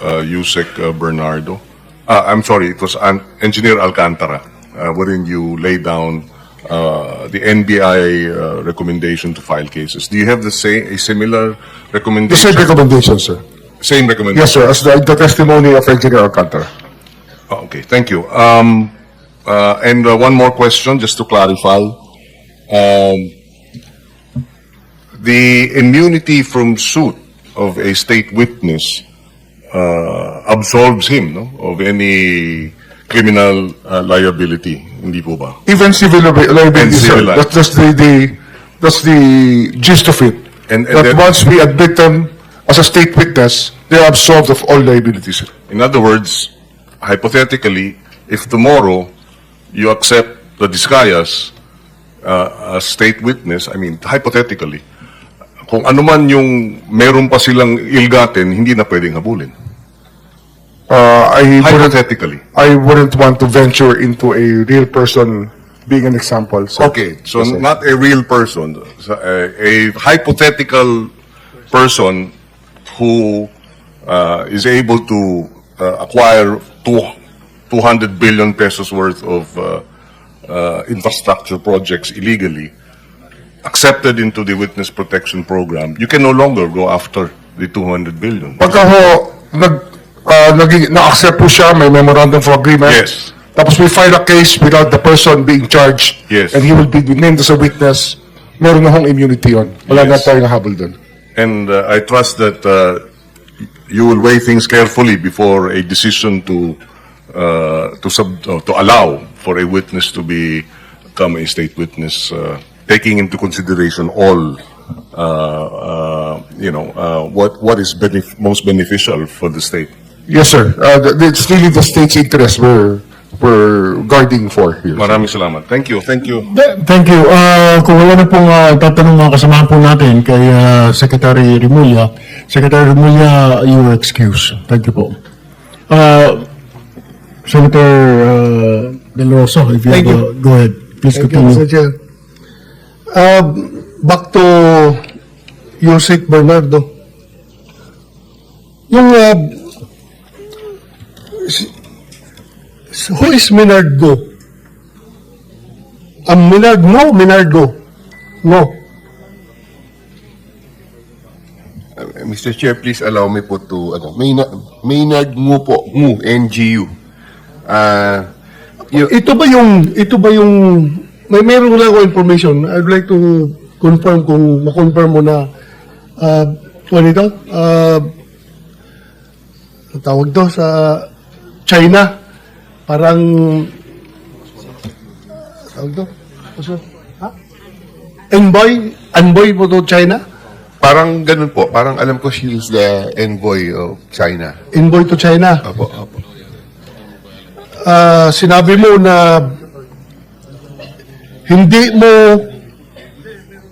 uh, Yusek uh, Bernardo. Uh, I'm sorry, it was An- Engineer Alcantara, uh, wherein you lay down uh, the NBI uh, recommendation to file cases. Do you have the same, a similar recommendation? The recommendation? same recommendation, sir. Same recommendation? Yes, sir, as the, the testimony of Engineer Alcantara. Oh, Okay, thank you. Um, uh, and uh, one more question, just to clarify. Um, the immunity from suit of a state witness uh, absolves him no, of any criminal uh, liability, hindi po ba? Even civil li- liability, And sir. civil li- That's, that's the, the, that's the gist of it. And- and That then- once we admit them as a state witness, they are absolved of all liabilities, sir. In other words, hypothetically, if tomorrow you accept the Discayas uh, as state witness, I mean, hypothetically, kung ano man yung meron pa silang ilgatin, hindi na pwedeng habulin. Uh, I wouldn't, Hypothetically. I wouldn't want to venture into a real person being an example, sir. Okay, so Yes, not a real person, so, uh, a hypothetical person who uh, is able to uh, acquire two, 200 billion pesos worth of uh, uh, infrastructure projects illegally, accepted into the witness protection program, you can no longer go after the 200 billion. Pagka ho, nag, uh, naging, na-accept po siya, may memorandum of agreement. Yes. Tapos we file a case without the person being charged. Yes. And he will be named as a witness. Meron na hong immunity yun. Wala na Yes. tayong habol dun. And uh, I trust that uh, you will weigh things carefully before a decision to uh, to sub uh, to allow for a witness to be become a state witness, uh, taking into consideration all uh, uh, you know uh, what what is benef- most beneficial for the state. Yes, sir. Uh, th- it's really the state's interest we're, we're guarding for here. sir. Maraming salamat. Thank you. Thank you. Th- Thank you. Ah, kung wala na pong uh, tatanong mga kasamahan po natin kay ah, Secretary Remulla, Secretary Remulla, you are excused. Thank you po. Uh, Senator uh, Del Rosso, if you Thank have, you. a- go ahead. Please Thank you, continue. Mr. Chair. Uh, back to Yusek Bernardo. Yung, uh, who is Minardo? Ang Minard no, Minardo. No. Uh, Mr. Chair, please allow me po to, ano, Maynard, Maynard Ngu po, Ngu, NGU. Y- Ito ba yung, ito ba yung, may meron lang ako information. I'd like to confirm kung ma-confirm mo na, uh, ano ito? Uh, tawag to sa China. Parang, tawag to? Ano Ha? Envoy? Envoy po to China? parang ganun po, parang alam ko she is the envoy of China. Envoy to China. Opo, opo. Ah, sinabi mo na hindi mo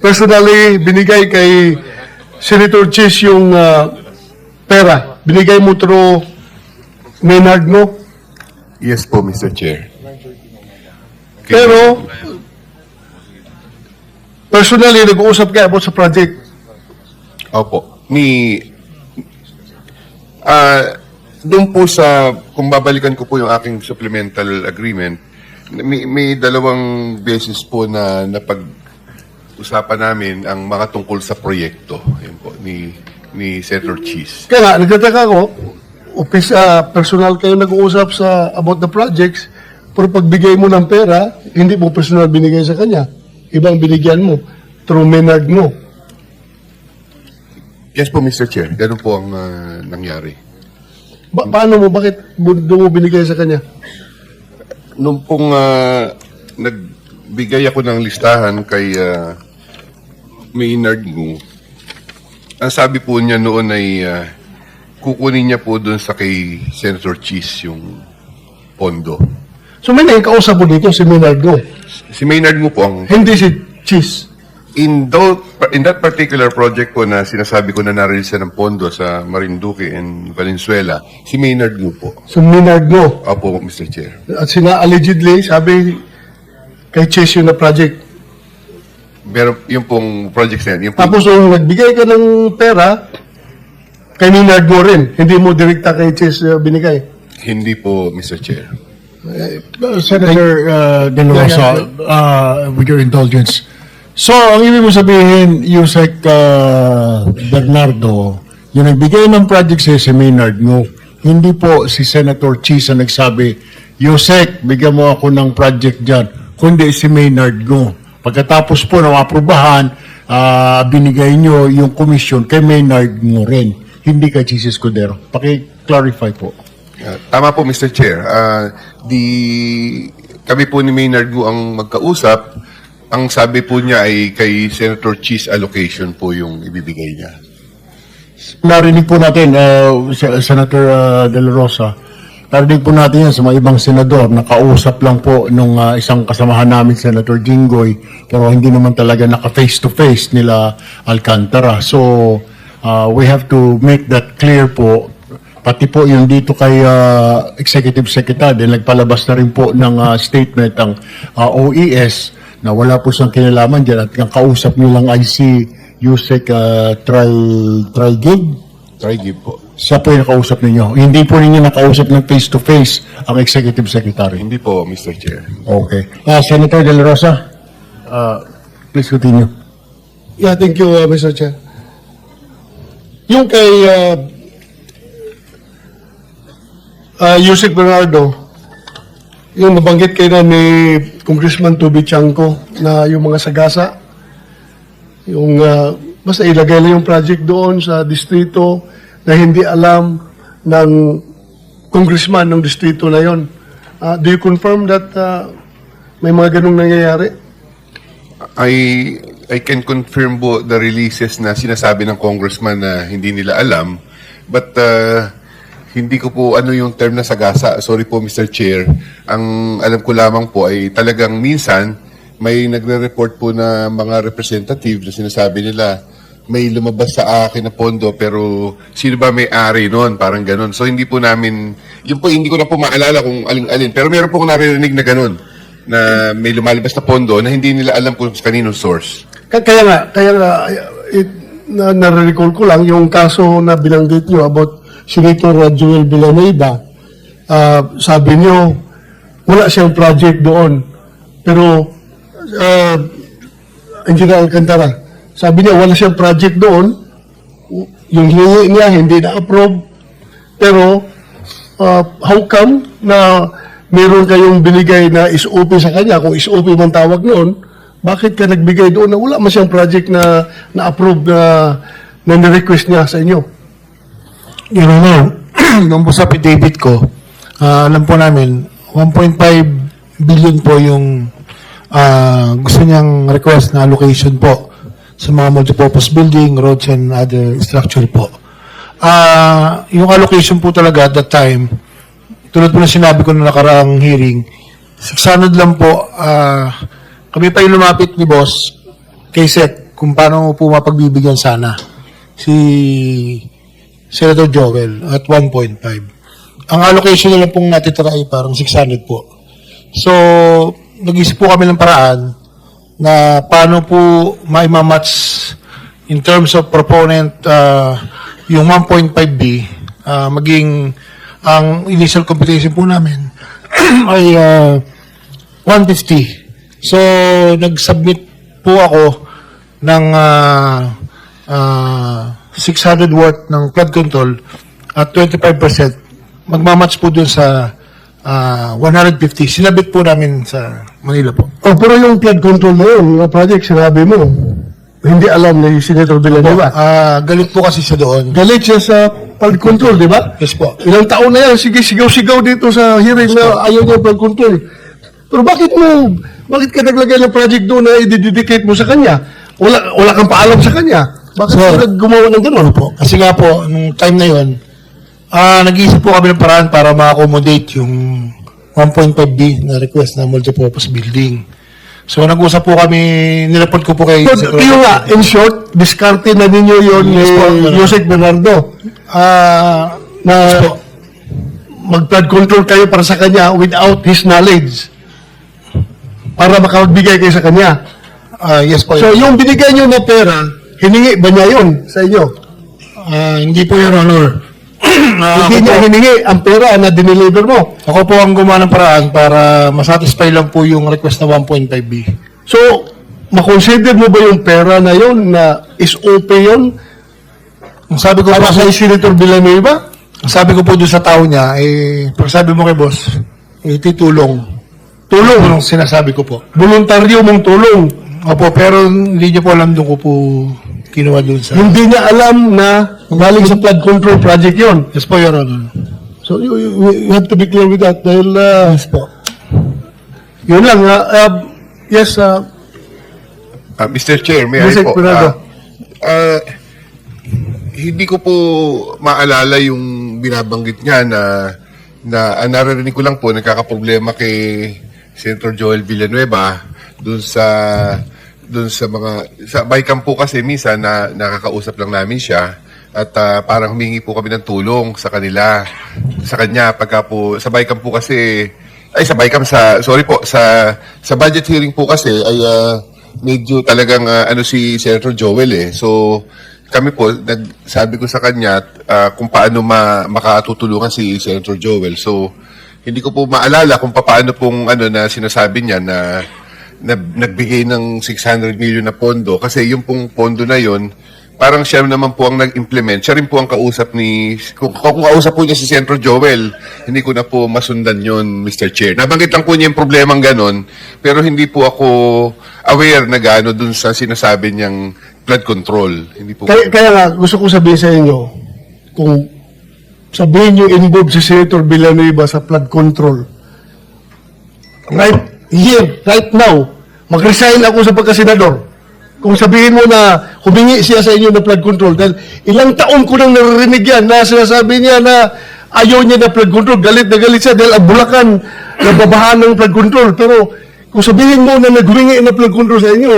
personally binigay kay Senator Chis yung ah, pera. Binigay mo through Maynard, no? Yes po, Mr. Chair. Pero, personally, nag-uusap kayo about sa project. Opo. Ni, ah, doon po sa, kung babalikan ko po yung aking supplemental agreement, may, may dalawang beses po na napag-usapan namin ang mga tungkol sa proyekto. Yan po, ni, ni Senator Cheese. Kaya nga, nagtataka ko, office, ah, personal kayo nag-uusap sa about the projects, pero pagbigay mo ng pera, hindi mo personal binigay sa kanya. Ibang binigyan mo through Maynard mo. Yes po, Mr. Chair. Ganun po ang ah, nangyari. Ba- paano mo, bakit mo, mo binigay sa kanya? Nung pong ah, nagbigay ako ng listahan kay uh, Maynard Ngu, ang sabi po niya noon ay ah, kukunin niya po doon sa kay Senator Cheese yung pondo. So may nagkausap mo dito si Maynard mo. Si Maynard Ngu po ang Hindi si Cheese. In, tho- in that particular project po na sinasabi ko na na-release ng pondo sa Marinduque and Valenzuela, si Maynard Ngu po. So Maynard mo. Opo, Mr. Chair. At sina allegedly, sabi kay Cheese yung na project. Pero yung pong project na yan, yung Tapos nung nagbigay ka ng pera, kay Maynard mo rin, hindi mo direkta kay Chis uh, binigay. Hindi po, Mr. Chair. Uh, Senator uh, De La Rosa, uh, with your indulgence. So, ang ibig mo sabihin, Yusek uh, Bernardo, yung nagbigay ng project sa si Maynard mo, hindi po si Senator Chis ang nagsabi, Yusek, bigyan mo ako ng project dyan, kundi si Maynard mo. Pagkatapos po ng aprubahan, uh, binigay nyo yung commission kay Maynard mo rin, hindi kay Chis Escudero. Paki-clarify po. Uh, tama po, Mr. Chair. Uh, di, kami po ni Maynard Gu ang magkausap. Ang sabi po niya ay kay Senator Cheese allocation po yung ibibigay niya. Narinig po natin, uh, Sen- Senator uh, De La Rosa, narinig po natin yan sa mga ibang senador, nakausap lang po nung uh, isang kasamahan namin, Senator Jinggoy, pero hindi naman talaga naka face-to-face nila Alcantara. So, uh, we have to make that clear po. Pati po yung dito kay uh, Executive Secretary, nagpalabas na rin po ng uh, statement ang uh, OES na wala po siyang kinalaman dyan at ang kausap niyo lang ay si Yusek uh, Tri, Trigig. Try give po. Siya po yung nakausap ninyo. Hindi po ninyo nakausap ng face-to-face ang Executive Secretary. Hindi po, Mr. Chair. Okay. Uh, Senator De La Rosa, uh, please continue. Yeah, thank you, uh, Mr. Chair. Yung kay uh, uh, Yusek Bernardo, yung nabanggit kayo na ni Congressman Toby Chanco na yung mga sagasa, yung uh, basta ilagay lang yung project doon sa distrito na hindi alam ng congressman ng distrito na yon. Uh, do you confirm that uh, may mga ganong nangyayari? I I can confirm po the releases na sinasabi ng congressman na hindi nila alam. But uh, hindi ko po ano yung term na sagasa. Sorry po, Mr. Chair. Ang alam ko lamang po ay talagang minsan may nagre-report po na mga representative na sinasabi nila may lumabas sa akin na pondo pero sino ba may-ari noon? Parang ganun. So hindi po namin, yun po hindi ko na po maalala kung aling-alin. Pero meron po akong narinig na ganun na may lumalabas na pondo na hindi nila alam kung kaninong source. Ka- Kaya nga, kaya nga, it, na, nare-recall ko lang yung kaso na binanggit nyo about Senator Joel Villanueva. Ah, sabi nyo, wala siyang project doon. Pero, uh, Engineer Alcantara, sabi niya, wala siyang project doon. Yung hiningi niya, hindi na-approve. Pero, uh, how come na meron kayong binigay na SOP sa kanya, kung SOP man tawag noon, bakit ka nagbigay doon na wala man siyang project na na-approve na, na na-request niya sa inyo? Your Honor, nung po sa affidavit ko, ah, alam po namin, 1.5 billion po yung ah, gusto niyang request na allocation po sa mga multipurpose building, roads, and other structure po. Ah, yung allocation po talaga at that time, tulad po na sinabi ko na nakaraang hearing, 600 lang po, ah, kami pa yung lumapit ni boss kay Seth kung paano po mapagbibigyan sana si Senator Joel at 1.5. Ang allocation na lang pong natitira ay parang 600 po. So, nag-isip po kami ng paraan na paano po maimamatch in terms of proponent uh, yung 1.5B uh, maging ang initial computation po namin ay uh, 150. So, nag-submit po ako ng uh, uh, 600 worth ng flood control at 25% magmamatch po dun sa ah, 150. Sinabit po namin sa Manila po. Oh, pero yung flood control na yun, yung project, sinabi mo, hindi alam ni Senator Villanueva. Ah, galit po kasi siya doon. Galit siya sa flood control, di ba? Yes po. Ilang taon na yan, sige, sigaw-sigaw dito sa hearing na ayaw niya flood control. Pero bakit mo, bakit ka naglagay ng project doon na i-dedicate mo sa kanya? Wala, wala kang paalam sa kanya. Bakit Sir. ka gumawa ng gano'n? po. Kasi nga po, nung time na yun, ah nag-iisip po kami ng paraan para ma-accommodate yung 1.5B na request na multipurpose building. So, nag-usap po kami, nireport ko po kay... So, yun nga, in short, diskarte na ninyo yun ni Yes po. Yusek Bernardo. Ah, na po. mag-flood control kayo para sa kanya without his knowledge para makapagbigay kayo sa kanya. ah, yes po. So, yung binigay nyo na pera, hiningi ba niya yun sa inyo? Ah, hindi po, Your Honor. Ah, Hindi ako, niya po, hiningi ang pera na dineliver mo. ako po ang gumawa ng paraan para masatisfy lang po yung request na 1.5B. So, makonsider mo ba yung pera na yon na is okay yun? Ang sabi ko po Para sa kay Senator Villanueva? ang sabi ko po doon sa tao niya, eh, pag sabi mo kay boss, eh, titulong. Tulong ang sinasabi ko po. Voluntaryo mong tulong. Opo, pero hindi niyo po alam doon ko po kinuha doon sa... Hindi niya alam na galing sa flood control project yon. Yes po, Your Honor. So, you, you, you have to be clear with that. Dahil, uh, Yes po. yun lang. Uh, uh, yes, uh, Ah, Mr. Chair, may Mr. I po. Pinado. ah, ah, hindi ko po maalala yung binabanggit niya na na ang naririnig ko lang po nagkakaproblema kay Senator Joel Villanueva dun sa dun sa mga sa Bicam po kasi minsan na nakakausap lang namin siya at ah, parang humingi po kami ng tulong sa kanila sa kanya pagka po sa Bicam po kasi ay sa Bicam sa sorry po sa sa budget hearing po kasi ay ah, medyo talagang ah, ano si Senator Joel eh. So kami po nagsabi ko sa kanya ah, kung paano ma, makatutulungan si Senator Joel. So hindi ko po maalala kung paano pong ano na sinasabi niya na, na nagbigay ng 600 million na pondo kasi yung pong pondo na yon parang siya naman po ang nag-implement. Siya rin po ang kausap ni... Kung, kung kausap po niya si Senator Joel, hindi ko na po masundan yon Mr. Chair. Nabanggit lang po niya yung problemang ganon, pero hindi po ako aware na gano dun sa sinasabi niyang flood control. Hindi po... kaya, kaya nga, gusto ko sabihin sa inyo, kung sabihin nyo involved si Senator Villanueva sa flood control, right here, right now, mag-resign ako sa pagkasenador. Kung sabihin mo na humingi siya sa inyo ng flood control, dahil ilang taon ko nang naririnig yan na sinasabi niya na ayaw niya na flood control, galit na galit siya dahil ang Bulacan nababahan ng flood control. Pero kung sabihin mo na naghumingi ng flood control sa inyo,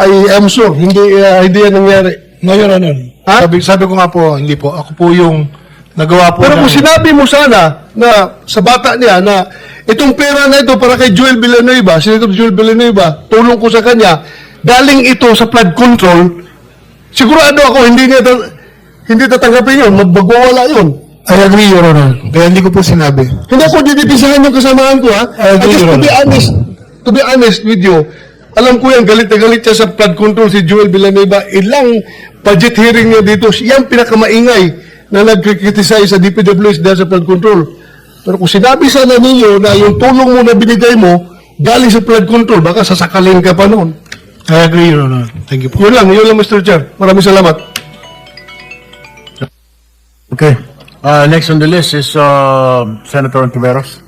I am sure, hindi, uh, hindi yan nangyari. No, Your Honor. Ha? Sabi, sabi ko nga po, hindi po. Ako po yung nagawa po Pero ng- kung sinabi mo sana na sa bata niya na itong pera na ito para kay Joel Villanueva, Senator Joel Villanueva, tulong ko sa kanya, galing ito sa flood control, sigurado ako hindi niya ta- hindi tatanggapin yun, magbagwawala yun. I agree, Your Honor. Kaya hindi ko po sinabi. Hindi ako dinipisahan yung kasamahan ko ha. I agree, just Your to be Honor. honest, to be honest with you, alam ko yan, galit na galit siya sa flood control si Joel Villanueva. Ilang budget hearing niya dito, ang pinakamaingay na nagkriticize sa DPWH dahil sa flood control. Pero kung sinabi sana ninyo na yung tulong mo na binigay mo, galing sa flood control, baka sasakalin ka pa noon. I agree, Your Honor. Thank you po. Yun lang, yun lang Mr. Chair. Maraming salamat. Okay. Uh, next on the list is uh, Senator Ontiveros.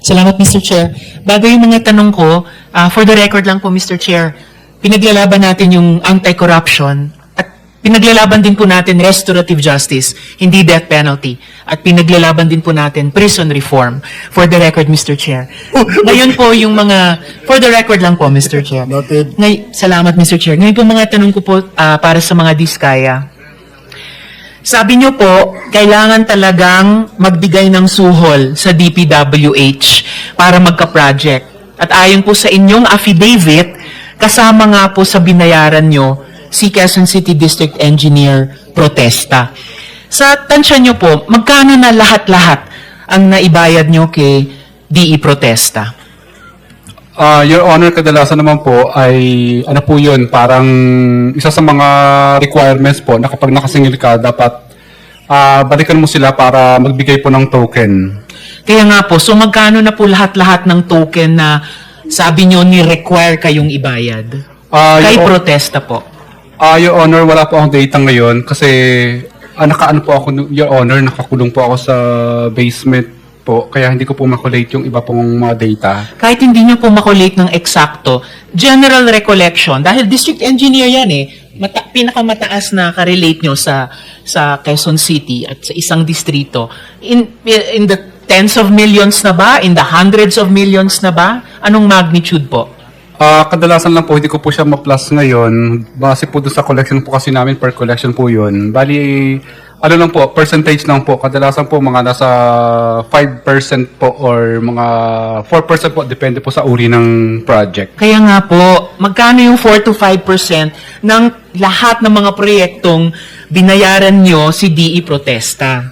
Salamat, Mr. Chair. Bago yung mga tanong ko, ah, for the record lang po, Mr. Chair, pinaglalaban natin yung anti-corruption pinaglalaban din po natin restorative justice, hindi death penalty. At pinaglalaban din po natin prison reform. For the record, Mr. Chair. Ngayon po yung mga, for the record lang po, Mr. Chair. Noted. Ngay, salamat, Mr. Chair. Ngayon po mga tanong ko po ah, para sa mga diskaya. Sabi niyo po, kailangan talagang magbigay ng suhol sa DPWH para magka-project. At ayon po sa inyong affidavit, kasama nga po sa binayaran nyo si Quezon City District Engineer Protesta. Sa tansya nyo po, magkano na lahat-lahat ang naibayad nyo kay DE Protesta? Ah, Your Honor, kadalasan naman po ay ano po 'yun, parang isa sa mga requirements po na kapag nakasingil ka dapat ah, balikan mo sila para magbigay po ng token. Kaya nga po, so magkano na po lahat-lahat ng token na sabi nyo ni-require kayong ibayad? Ah, Kay protesta po. Ah, Your Honor, wala po akong data ngayon kasi ah, nakaano po ako Your Honor, nakakulong po ako sa basement po kaya hindi ko po makulate yung iba pong mga data. Kahit hindi nyo po makulate ng eksakto, general recollection, dahil district engineer yan eh, mata- pinakamataas na ka-relate nyo sa, sa Quezon City at sa isang distrito. In, in the tens of millions na ba? In the hundreds of millions na ba? Anong magnitude po? Ah, kadalasan lang po hindi ko po siya ma-plus ngayon. Base po doon sa collection po kasi namin per collection po 'yun. Bali ano lang po, percentage lang po. Kadalasan po mga nasa 5% po or mga 4% po depende po sa uri ng project. Kaya nga po, magkano yung 4 to 5% ng lahat ng mga proyektong binayaran nyo si DE Protesta.